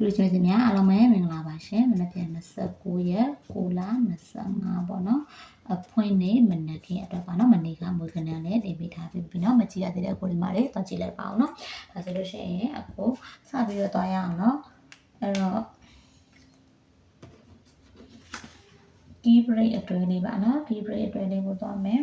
လူချင်းစင်များအားလုံးပဲမင်္ဂလာပါရှင်မနက်ဖြန်29ရက်6လ25ပေါ့နော်အဖွင့်နေမနက်ခင်းအတွက်ပါနော်မနေ့ကမွေးခဏလေးတင်ပေးထားပြီးပြီနော်မကြည့်ရသေးတဲ့ကိုဒီမှာလေးသွားကြည့်လိုက်ပါအောင်နော်ဒါဆိုလို့ရှိရင်အခုစပြီးတော့သွားရအောင်နော်အဲ့တော့ key break အတွဲလေးပါနော် key break အတွဲလေးကိုသွားမယ်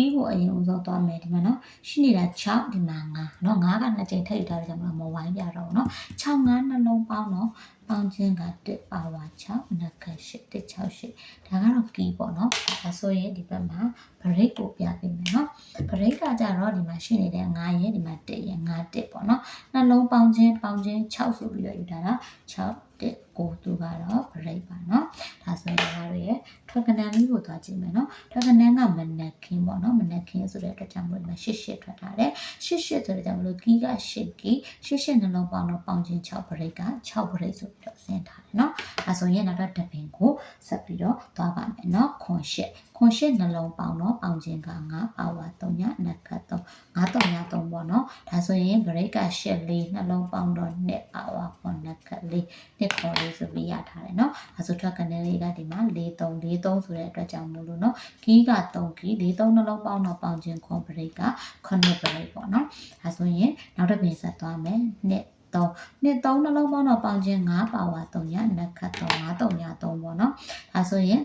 1ကိုအရင်ဦးဆုံးသွားမယ်ဒီမှာနော်ရှိနေတာ6ဒီမှာ9နော်9ကနှစ်ကြိမ်ထည့်ယူထားတယ်ကျွန်တော်မဝိုင်းပြတော့ဘူးနော်6 9နှလုံးပေါင်းတော့ပေါင်းခြင်းက1ပါဝါ6မနက်ခက်8 168ဒါကတော့ key ပေါ့နော်ဒါဆိုရင်ဒီဘက်မှာ break ကိုပြပေးမယ်နော် break ကကြတော့ဒီမှာရှိနေတဲ့9ရဲ့ဒီမှာ1ရဲ့9 1ပေါ့เนาะနှလုံးပေါင်းခြင်းပေါင်းခြင်း6ဆိုပြီးတော့ယူထားတာ6 1ကိုသူကတော့ break ပါเนาะဒါဆိုရင်ဒါတို့ရဲ့ထွက်ကနန်လေးကိုသွားကြည့်မယ်เนาะထွက်ကနန်ကမနက်ခင်းပေါ့เนาะမနက်ခင်းဆိုတဲ့အတွက်ကြောင့်မလို့ဒီမှာ8 8ထွက်ထားတယ်8 8ဆိုတဲ့ကြောင့်မလို့ကီးက8ကီး8 8နှလုံးပေါင်းတော့ပေါင်းခြင်း6 break က6 break ဆိုပြီးတော့ဆင်းထားတယ်เนาะဒါဆိုရင်နောက်တော့တပင် ကိုဆက်ပြီးတော့သွားပါမယ်เนาะခွန်8ခွန်8နှလုံးပေါင်းတော့ပေါင်းခြင်းက9ပါဝါ3ညနက်ကတ်3 9 3ည3ပေါ့เนาะဒါဆိုရင် break က8လေးနှလုံးပေါင်းတော့2ပါဝါ9နက်ကတ်လေးနှစ်ခေါ်လေးဆိုပြီးရထားတယ်เนาะဒါဆိုထွက်ကနေလေးကဒီမှာ4 3 4 3ဆိုတဲ့အတွက်ကြောင့်မို့လို့เนาะကီးက3ကီး4 3နှလုံးပေါင်းတော့ပေါင်းခြင်းခွန် break က9 break ပေါ့เนาะဒါဆိုရင်နောက်တစ်ပင်ဆက်သွားမယ်နှစ် 3နှစ်3နှလုံးပေါင်းတော့ပေါင်းခြင်း9ပါဝါ3ညနက်ခတ်3 9 3ည3ပေါ့နော်ဒါဆိုရင်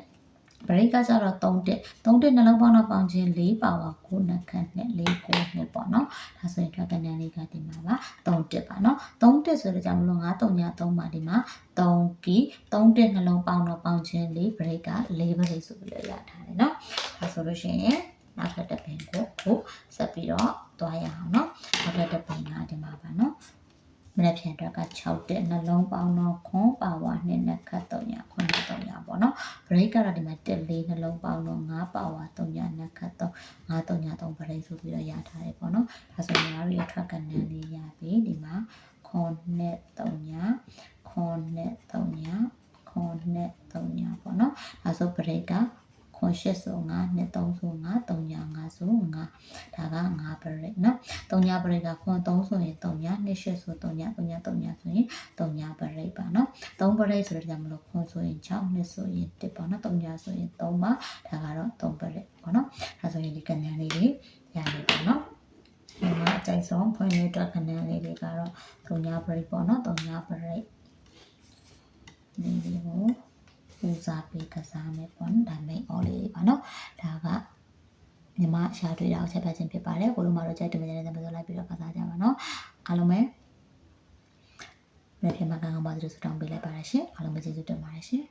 ဘရိတ်ကကြတော့3တက်3တက်နှလုံးပေါင်းတော့ပေါင်းခြင်း4ပါဝါ9နှက်ခန့်နဲ့4 9နှစ်ပေါ့နော်ဒါဆိုရင်ထွက်တဲ့နံလေးကဒီမှာပါ3တက်ပါနော်3တက်ဆိုတော့ကြောင့်မလို့9 3ည3ပါဒီမှာ3ကီ3တက်နှလုံးပေါင်းတော့ပေါင်းခြင်း4ဘရိတ်က4ဘရိတ်ဆိုပြီးတော့ရထားတယ်နော်ဒါဆိုလို့ရှိရင်နောက်ထပ်တစ်ပင်ကိုကိုဆက်ပြီးတော့သွားရအောင်နော်နောက်ထပ်တစ်ပင်ကဒီမှာပါနော် မနေ့ပြန်တော့က6တက်နှလုံးပေါင်းတော့ခွန်ပါဝါနှစ်နှစ်ခတ်3ညခွန်3ညပေါ့နော် break ကတော့ဒီမှာတက်လေးနှလုံးပေါင်းတော့9ပါဝါ3ညနှစ်ခတ်3 9 3ည3 break ဆိုပြီးတော့ရထားတယ်ပေါ့နော်ဒါဆိုရင်တို့ရဲ့ track ကနေလေးရပြီဒီမှာခွန်နဲ့3ညခွန်နဲ့3ညခွန်နဲ့3ညပေါ့နော်ဒါဆို break ကခွန်8ဆို9နဲ့3ဆို9 3ည5ဆို9ဒါ က9 break နော်3ည break ကခွန်3ဆိုရင်3ည2 8ဆို3ည3ည3ညဆိုရင်3ည break ပါနော်3 break ဆိုတော့ကြောင့်မလို့ခွန်ဆိုရင်6နှစ်ဆိုရင်1ပေါ့နော်3ညဆိုရင်3ပါဒါကတော့3 break ပေါ့နော်ဒါဆိုရင်ဒီကနေလေးတွေရပြီပေါ့နော်ဒီမှာအကြိုက်ဆုံးဖွင့်ရတဲ့ကနေလေးတွေကတော့3ည break ပေါ့နော်3ည break ဒီလေးကိုပူစားပေးကစားမယ်ပေါ့နော်ဒါ main all လေးပါနော်ဒါက ညီမရှာတွေ့တာကိုချက်ပတ်ခြင်းဖြစ်ပါတယ်ကိုလိုမှတော့ကြိုက်တယ်မကြိုက်တဲ့ဆိုလိုက်ပြီးတော့ကစားကြပါနော်အားလုံးပဲလက်ဖြစ်မှာကောင်းကောင်းပါသလိုဆုတောင်းပေးလိုက်ပါရရှင်အားလုံးပဲကျေးဇူးတင်ပါတယ်ရှင်